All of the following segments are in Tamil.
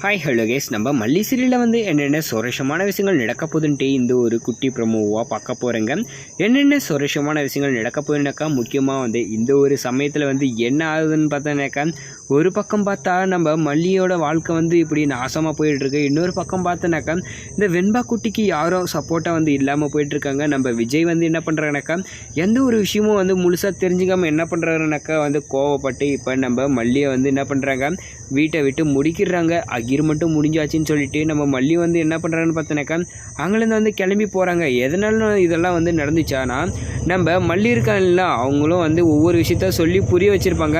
ஹாய் ஹலோ கேஸ் நம்ம மல்லி சீரியலில் வந்து என்னென்ன சுரேஷமான விஷயங்கள் நடக்க போகுதுன்ட்டு இந்த ஒரு குட்டி ப்ரமோவாக பார்க்க போகிறேங்க என்னென்ன சுரேஷமான விஷயங்கள் நடக்க போகுதுனாக்கா முக்கியமாக வந்து இந்த ஒரு சமயத்தில் வந்து என்ன ஆகுதுன்னு பார்த்தோன்னாக்கா ஒரு பக்கம் பார்த்தா நம்ம மல்லியோட வாழ்க்கை வந்து இப்படி நாசமாக போயிட்டுருக்கு. இன்னொரு பக்கம் பார்த்தோன்னாக்கா இந்த வெண்பா குட்டிக்கு யாரும் சப்போர்ட்டாக வந்து இல்லாமல் போயிட்டுருக்காங்க. நம்ம விஜய் வந்து என்ன பண்ணுறாங்கனாக்கா எந்த ஒரு விஷயமும் வந்து முழுசாக தெரிஞ்சுக்காமல் என்ன பண்ணுறாருனாக்கா வந்து கோவப்பட்டு இப்போ நம்ம மல்லியை வந்து என்ன பண்ணுறாங்க வீட்டை விட்டு முடிக்கிறாங்க. அக்ரிமெண்ட்டும் முடிஞ்சாச்சுன்னு சொல்லிட்டு நம்ம மல்லி வந்து என்ன பண்ணுறாங்கன்னு பார்த்தோன்னாக்கா அங்கேருந்து வந்து கிளம்பி போகிறாங்க எதனால இதெல்லாம் வந்து நடந்துச்சானா நம்ம மல்லி இருக்காங்கல்ல அவங்களும் வந்து ஒவ்வொரு விஷயத்த சொல்லி புரிய வச்சுருப்பாங்க.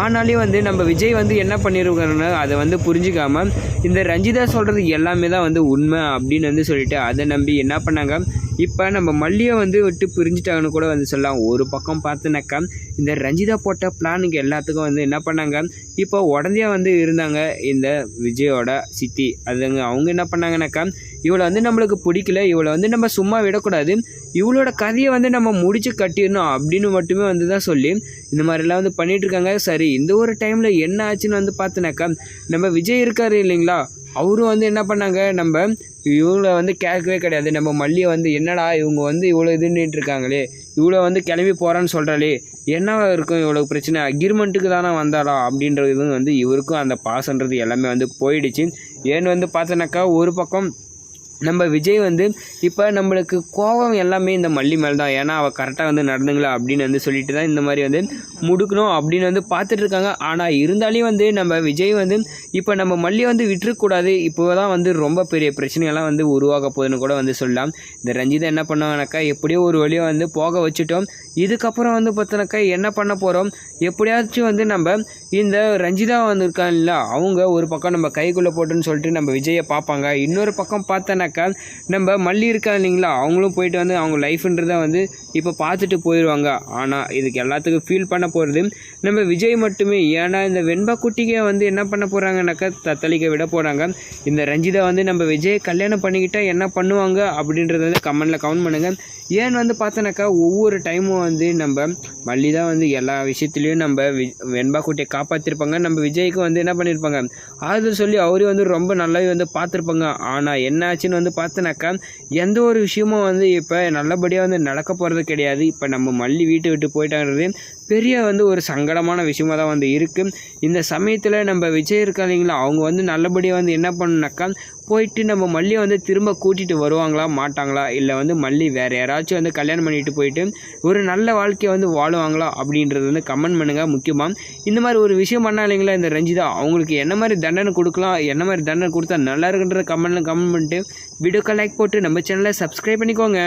ஆனாலே வந்து நம்ம விஜய் வந்து என்ன பண்ணியிருக்காருன்னா அதை வந்து புரிஞ்சுக்காம இந்த ரஞ்சிதா சொல்கிறது எல்லாமே தான் வந்து உண்மை அப்படின்னு வந்து சொல்லிட்டு அதை நம்பி என்ன பண்ணாங்க இப்போ நம்ம மல்லியை வந்து விட்டு பிரிஞ்சுட்டாங்கன்னு கூட வந்து சொல்லலாம். ஒரு பக்கம் பார்த்துனாக்கா இந்த ரஞ்சிதா போட்ட பிளானுக்கு எல்லாத்துக்கும் வந்து என்ன பண்ணாங்க? இப்போ உடந்தையாக வந்து இருந்தாங்க. இந்த விஜயோட சித்தி. அதுங்க அவங்க என்ன பண்ணாங்கனாக்கா இவளை வந்து நம்மளுக்கு பிடிக்கல. இவளை வந்து நம்ம சும்மா விடக்கூடாது. இவளோட கதையை வந்து நம்ம முடிச்சு கட்டிடணும் அப்படின்னு மட்டுமே வந்து தான் சொல்லி இந்த மாதிரிலாம் வந்து பண்ணிட்டு இருக்காங்க. சரி இந்த ஒரு டைமில் என்ன ஆச்சுன்னு வந்து பார்த்தினாக்கா நம்ம விஜய் இருக்காரு இல்லைங்களா? அவரும் வந்து என்ன பண்ணாங்க நம்ம இவங்கள வந்து கேட்கவே கிடையாது. நம்ம மல்லியை வந்து என்னடா இவங்க வந்து இவ்வளோ இதுன்னுட்டு இருக்காங்களே. இவ்வளோ வந்து கிளம்பி போகிறான்னு சொல்கிறாளே என்னவா இருக்கும் இவ்வளோ பிரச்சனை? அக்ரிமெண்ட்டுக்கு தானே வந்தாளா? அப்படின்றது வந்து இவருக்கும் அந்த பாசன்றது எல்லாமே வந்து போயிடுச்சு. ஏன்னு வந்து பார்த்தோன்னாக்கா ஒரு பக்கம் நம்ம விஜய் வந்து இப்போ நம்மளுக்கு கோபம் எல்லாமே இந்த மல்லி மேலே தான் ஏன்னா அவள் கரெக்டாக வந்து நடந்துங்களா அப்படின்னு வந்து சொல்லிட்டு தான் இந்த மாதிரி வந்து முடுக்கணும் அப்படின்னு வந்து பார்த்துட்டு இருக்காங்க. ஆனால் இருந்தாலே வந்து நம்ம விஜய் வந்து இப்போ நம்ம மல்லியை வந்து விட்டுறக்கூடாது. இப்போ தான் வந்து ரொம்ப பெரிய பிரச்சனைகள்லாம் வந்து உருவாக போகுதுன்னு கூட வந்து சொல்லலாம். இந்த ரஞ்சிதா என்ன பண்ணுவாங்கனாக்கா எப்படியோ ஒரு வழியாக வந்து போக வச்சுட்டோம். இதுக்கப்புறம் வந்து பார்த்தோன்னாக்கா என்ன பண்ண போகிறோம் எப்படியாச்சும் வந்து நம்ம இந்த ரஞ்சிதா வந்து அவங்க ஒரு பக்கம் நம்ம கைக்குள்ளே போட்டுன்னு சொல்லிட்டு நம்ம விஜயை பார்ப்பாங்க. இன்னொரு பக்கம் பார்த்தோன்னாக்கா நம்ம மல்லி இருக்கா இல்லைங்களா? அவங்களும் போயிட்டு வந்து அவங்க லைஃப்ன்றதை வந்து இப்போ பார்த்துட்டு போயிடுவாங்க ஆனால் இதுக்கு எல்லாத்துக்கும் ஃபீல் பண்ண போகிறது நம்ம விஜய் மட்டுமே. ஏன்னா இந்த வெண்பா குட்டிக்கே வந்து என்ன பண்ண போகிறாங்கனாக்கா தத்தளிக்க விட போகிறாங்க இந்த ரஞ்சிதா வந்து நம்ம விஜய் கல்யாணம் பண்ணிக்கிட்டா என்ன பண்ணுவாங்க அப்படின்றத வந்து கமெண்டில் கவுண்ட் பண்ணுங்கள் ஏன்னு வந்து பார்த்தோன்னாக்கா ஒவ்வொரு டைமும் வந்து நம்ம மல்லி தான் வந்து எல்லா விஷயத்துலையும் நம்ம வி வெண்பா குட்டியை காப்பாற்றிருப்பாங்க நம்ம விஜய்க்கு வந்து என்ன பண்ணியிருப்பாங்க ஆறுதல் சொல்லி அவரே வந்து ரொம்ப நல்லாவே வந்து பார்த்துருப்பாங்க. ஆனால் என்ன ஆச்சுன்னு வந்து பார்த்தோன்னாக்கா எந்த ஒரு விஷயமும் வந்து இப்போ நல்லபடியாக வந்து நடக்க போகிறது கிடையாது. இப்போ நம்ம மல்லி வீட்டை விட்டு போயிட்டாங்கிறது பெரிய வந்து ஒரு சங்கடமான விஷயமா தான் வந்து இருக்குது இந்த சமயத்தில் நம்ம விஜய் இருக்கா இல்லைங்களா அவங்க வந்து நல்லபடியாக வந்து என்ன பண்ணுனாக்கா போயிட்டு நம்ம மல்லியை வந்து திரும்ப கூட்டிகிட்டு வருவாங்களா மாட்டாங்களா? இல்லை வந்து மல்லி வேறு யாராச்சும் வந்து கல்யாணம் பண்ணிட்டு போயிட்டு ஒரு நல்ல வாழ்க்கையை வந்து வாழுவாங்களா அப்படின்றது வந்து கமெண்ட் பண்ணுங்கள் முக்கியமாக இந்த மாதிரி ஒரு விஷயம் பண்ணா இல்லைங்களா இந்த ரஞ்சிதா? அவங்களுக்கு என்ன மாதிரி தண்டனை கொடுக்கலாம் என்ன மாதிரி தண்டனை கொடுத்தா நல்லா இருக்குன்ற கமெண்ட்டில் கமெண்ட் பண்ணிட்டு வீடியோக்கு லைக் போட்டு நம்ம சேனலை சப்ஸ்கிரைப் பண்ணிக்கோங்க.